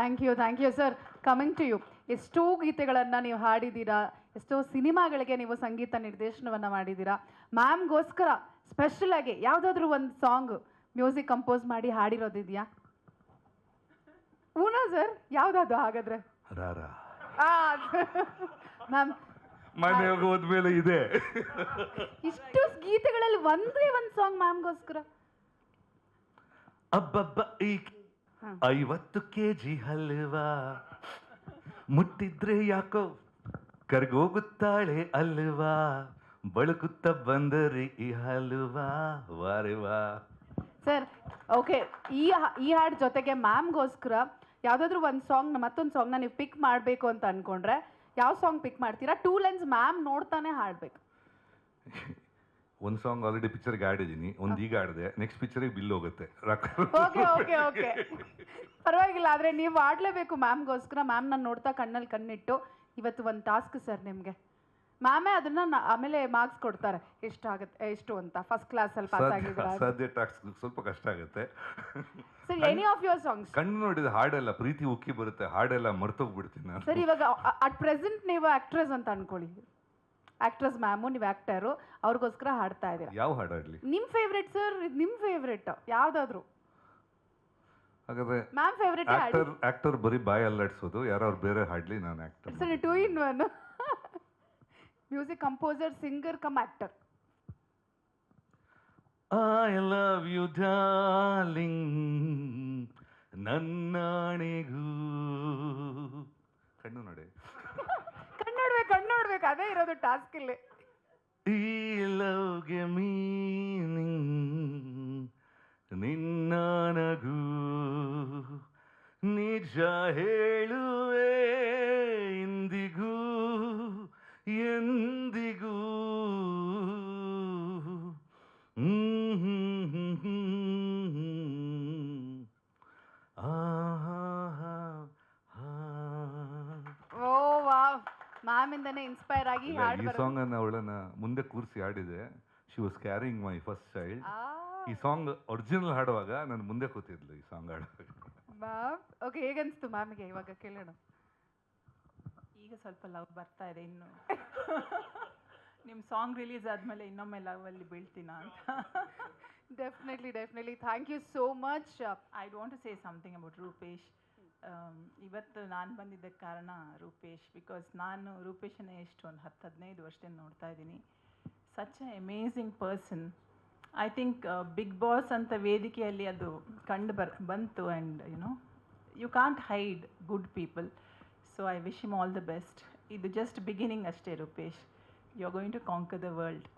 Thank you thank you sir coming to you ಎಷ್ಟೋ ಗೀತೆಗಳನ್ನು ನೀವು ಹಾಡಿದ್ದೀರಾ ಎಷ್ಟೋ ಸಿನಿಮಾಗಳಿಗೆ ನೀವು ಸಂಗೀತ ನಿರ್ದೇಶನವನ್ನು ಮಾಡಿದ್ದೀರಾ ಮ್ಯಾಮ್ಗೋಸ್ಕರ ಸ್ಪೆಷಲ್ ಆಗಿ ಯಾವುದಾದ್ರೂ ಒಂದು ಸಾಂಗ್ ಮ್ಯೂಸಿಕ್ ಕಂಪೋಸ್ ಮಾಡಿ ಹಾಡಿರೋದಿದೆಯಾ? ಊನಾ ಸರ್ ಯಾವುದಾದ್ರು ಹಾಗಾದ್ರೆ? ರಾರ. ಮ್ಯಾಮ್ ಮನೆ ಹೋದ್ಮೇಲೆ ಇದೆ. ಇಷ್ಟು ಗೀತೆಗಳಲ್ಲಿ ಒಂದೇ ಒಂದು ಸಾಂಗ್ ಮ್ಯಾಮ್ಗೋಸ್ಕರ ಅಬ್ಬಬ್ಬ ಈ. ಐವತ್ತು ಕೆ ಜಿ ಹಲ್ವಾ. ಮುಟ್ಟಿದ್ರೆ ಯಾಕೋ ಕರ್ಗೋಗುತ್ತಾಳೆ ಅಲ್ವಾ? ಬಳುಕುತ್ತ ಬಂದರಿ ಈ ಹಲ್ವಾ. ವಾರಿವಾ ಸರ್ ಓಕೆ ಈ ಹಾ- ಈ ಹಾಡು ಜೊತೆಗೆ ಮ್ಯಾಮ್ಗೋಸ್ಕರ ಯಾವುದಾದ್ರೂ ಒಂದು ಸಾಂಗ್ ಮತ್ತೊಂದು ಸಾಂಗ್ನ ನೀವು ಪಿಕ್ ಮಾಡಬೇಕು ಅಂತ ಅನ್ಕೊಂಡ್ರೆ ಯಾವ ಸಾಂಗ್ ಪಿಕ್ ಮಾಡ್ತೀರಾ? ಟೂ ಲೈನ್ಸ್ ಮ್ಯಾಮ್ ನೋಡ್ತಾನೆ ಹಾಡ್ಬೇಕು. ಒಂದು ಸಾಂಗ್ ಆಲ್ರೆಡಿ ಪಿಕ್ಚರ್ಗೆ ಆಡಿದ್ದೀನಿ ಒಂದು ಈಗ ಆಡಿದೆ ನೆಕ್ಸ್ಟ್ ಪಿಕ್ಚರಿಗೆ ಬಿಲ್ ಹೋಗುತ್ತೆ. ಓಕೆ ಓಕೆ ಓಕೆ ಪರವಾಗಿಲ್ಲ ಆದರೆ ನೀವು ಆಡಲೇಬೇಕು ಮ್ಯಾಮ್ಗೋಸ್ಕರ ಮ್ಯಾಮ್ ನಾನು ನೋಡ್ತಾ ಕಣ್ಣಲ್ಲಿ ಕಣ್ಣಿಟ್ಟು ಇವತ್ತು ಒಂದು ಟಾಸ್ಕ್ ಸರ್ ನಿಮಗೆ. ಮ್ಯಾಮೇ ಅದನ್ನ ಆಮೇಲೆ ಮಾರ್ಕ್ಸ್ ಕೊಡ್ತಾರೆ. ಎಷ್ಟು ಆಗುತ್ತೆ ಎಷ್ಟು ಅಂತ? ಫಸ್ಟ್ ಕ್ಲಾಸ್ ಅಲ್ಲಿ ಪಾಸ್ ಆಗಿದ್ರೆ ಸಾಧ್ಯ ಟಾಸ್ಕ್ ಸ್ವಲ್ಪ ಕಷ್ಟ ಆಗುತ್ತೆ. Sir any of your songs ಕಣ್ಣು ನೋಡಿದ ಹಾಡೆಲ್ಲ ಪ್ರೀತಿ ಉಕ್ಕಿ ಬರುತ್ತೆ ಹಾಡೆಲ್ಲ ಮರ್ತೋಗ್ಬಿಡ್ತೀನಿ ನಾನು. ಸರ್ ಇವಾಗ ಅಟ್ ಪ್ರೆಸೆಂಟ್ ನೀವು ಆಕ್ಟ್ರೆಸ್ ಅಂತ ಅನ್ಕೊಳ್ಳಿ. ಆಕ್ಟ್ರೆಸ್ ಮ್ಯಾಮು ನೀವು ಆ್ಯಕ್ಟರು ಅವ್ರಿಗೋಸ್ಕರ ಹಾಡ್ತಾ ಇದ್ದೀರಾ ಯಾವ ಹಾಡು ಇರಲಿ? ನಿಮ್ಮ ಫೇವ್ರೆಟ್ ಸರ್ ನಿಮ್ಮ ಫೇವ್ರೆಟ್ ಯಾವುದಾದ್ರು? ಹಾಗಾದ್ರೆ ಮ್ಯಾಮ್ ಫೇವ್ರೆಟ್ ಹಾಡಿ. ಆಕ್ಟರ್ ಆಕ್ಟರ್ ಬರೀ ಬಾಯಿ ಅಲ್ಲಾಡ್ಸೋದು ಯಾರು ಬೇರೆ ಹಾಡ್ಲಿ ನಾನು actor sir two in one music composer singer cum actor I love you darling ನನ್ನಾಣೆಗೂ ಕಣ್ಣೋಡ್ಬೇಕು ಅದೇ ಇರೋದು ಟಾಸ್ಕ್ ಇಲ್ಲಿ ಈ ಲವ್ಗೆ ಮೀನಿಂಗ್ ನಿನ್ನ ನಗು ನಿಜ ಹೇಳುವೆ ಮ್ಯಾಮ್ ಇಂದನೇ ಇನ್ಸ್ಪೈರ್ ಆಗಿ ಹಾಡು ಈ ಸಾಂಗ್ ಅನ್ನ ಅವಳನ್ನ ಮುಂದೆ ಕೂರಿಸಿ ಹಾಡಿದೆ. She was carrying my first child ಈ ಸಾಂಗ್ ಒರಿಜಿನಲ್ ಹಾಡುವಾಗ ನಾನು ಮುಂದೆ ಕೂತಿದ್ಲು ಈ ಸಾಂಗ್ ಹಾಡುವಾಗ. ಮ್ಯಾಮ್ ಓಕೆ ಹೇಗನ್ಸ್ತು ಮ್ಯಾಮ್ಗೆ ಇವಾಗ? ಕೇಳೋಣ. ಈಗ ಸ್ವಲ್ಪ ಲವ್ ಬರ್ತಾ ಇದೆ ಇನ್ನು. ನಿಮ್ಮ ಸಾಂಗ್ ರಿಲೀಸ್ ಆದಮೇಲೆ ಇನ್ನೊಮ್ಮೆ ಲವ್ ಅಲ್ಲಿ ಬೀಳ್ತೀನ ಅಂತ. Definitely definitely thank you so much I don't say something about Rupesh ಇವತ್ತು ನಾನು ಬಂದಿದ್ದಕ್ಕೆ ಕಾರಣ ರೂಪೇಶ್ ಬಿಕಾಸ್ ನಾನು ರೂಪೇಶನ ಎಷ್ಟು ಒಂದು ಹತ್ತು ಹದಿನೈದು ವರ್ಷದಿಂದ ನೋಡ್ತಾ ಇದ್ದೀನಿ. Such a amazing person I think big boss ಅಂತ ವೇದಿಕೆಯಲ್ಲಿ ಅದು ಕಂಡು ಬರ್, ಬಂತು and you know you can't hide good people so I wish him all the best ಇದು ಜಸ್ಟ್ ಬಿಗಿನಿಂಗ್ ಅಷ್ಟೇ Rupesh. You are going to conquer the world